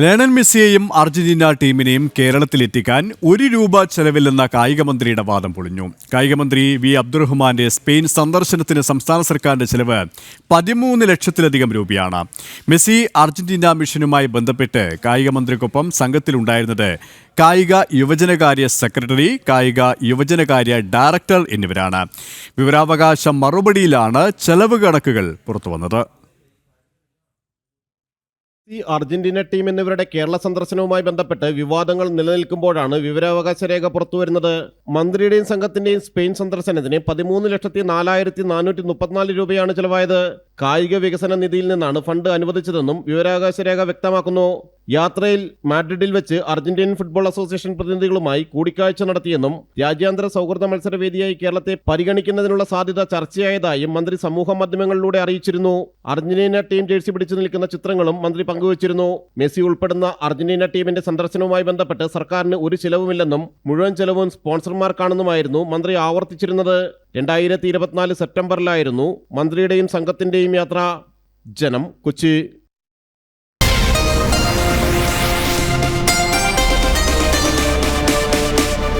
Lionel മെസ്സിയെയും Argentina ടീമിനെയും കേരളത്തിലെത്തിക്കാൻ ഒരു രൂപ ചെലവില്ലെന്ന കായികമന്ത്രിയുടെ വാദം പൊളിഞ്ഞു. കായികമന്ത്രി വി അബ്ദുറഹ്മാന്റെ സ്പെയിൻ സന്ദർശനത്തിന് സംസ്ഥാന സർക്കാരിന്റെ ചെലവ് പതിമൂന്ന് ലക്ഷത്തിലധികം രൂപയാണ്. മെസ്സി അർജന്റീന മിഷനുമായി ബന്ധപ്പെട്ട് കായികമന്ത്രിക്കൊപ്പം സംഘത്തിലുണ്ടായിരുന്നത് കായിക യുവജനകാര്യ സെക്രട്ടറി കായിക യുവജനകാര്യ ഡയറക്ടർ എന്നിവരാണ്. വിവരാവകാശ മറുപടിയിലാണ് ചെലവ് കണക്കുകൾ പുറത്തുവന്നത്. ഈ അർജന്റീന ടീം എന്നിവരുടെ കേരള സന്ദർശനവുമായി ബന്ധപ്പെട്ട് വിവാദങ്ങൾ നിലനിൽക്കുമ്പോഴാണ് വിവരാവകാശ രേഖ പുറത്തുവരുന്നത് മന്ത്രിയുടെയും സംഘത്തിന്റെയും സ്പെയിൻ സന്ദർശനത്തിന് പതിമൂന്ന് ലക്ഷത്തി നാലായിരത്തി നാനൂറ്റി മുപ്പത്തിനാല് രൂപയാണ് ചെലവായത്. കായിക വികസന നിധിയിൽ നിന്നാണ് ഫണ്ട് അനുവദിച്ചതെന്നും വിവരാവകാശ രേഖ വ്യക്തമാക്കുന്നു. യാത്രയിൽ മാഡ്രിഡിൽ വെച്ച് അർജന്റീൻ ഫുട്ബോൾ അസോസിയേഷൻ പ്രതിനിധികളുമായി കൂടിക്കാഴ്ച നടത്തിയെന്നും രാജ്യാന്തര സൗഹൃദ മത്സരവേദിയായി കേരളത്തെ പരിഗണിക്കുന്നതിനുള്ള സാധ്യത ചർച്ചയായതായും മന്ത്രി സമൂഹ മാധ്യമങ്ങളിലൂടെ അറിയിച്ചിരുന്നു. അർജന്റീന ടീം ജേഴ്സി പിടിച്ചു നിൽക്കുന്ന ചിത്രങ്ങളും മന്ത്രി പങ്കുവച്ചിരുന്നു. മെസ്സി ഉൾപ്പെടുന്ന അർജന്റീന ടീമിന്റെ സന്ദർശനവുമായി ബന്ധപ്പെട്ട് സർക്കാരിന് ഒരു ചിലവുമില്ലെന്നും മുഴുവൻ ചെലവും സ്പോൺസർമാർക്കാണെന്നുമായിരുന്നു മന്ത്രി ആവർത്തിച്ചിരുന്നത്. രണ്ടായിരത്തി ഇരുപത്തിനാല് സെപ്റ്റംബറിലായിരുന്നു മന്ത്രിയുടെയും സംഘത്തിന്റെയും യാത്ര ജനം കൊച്ചി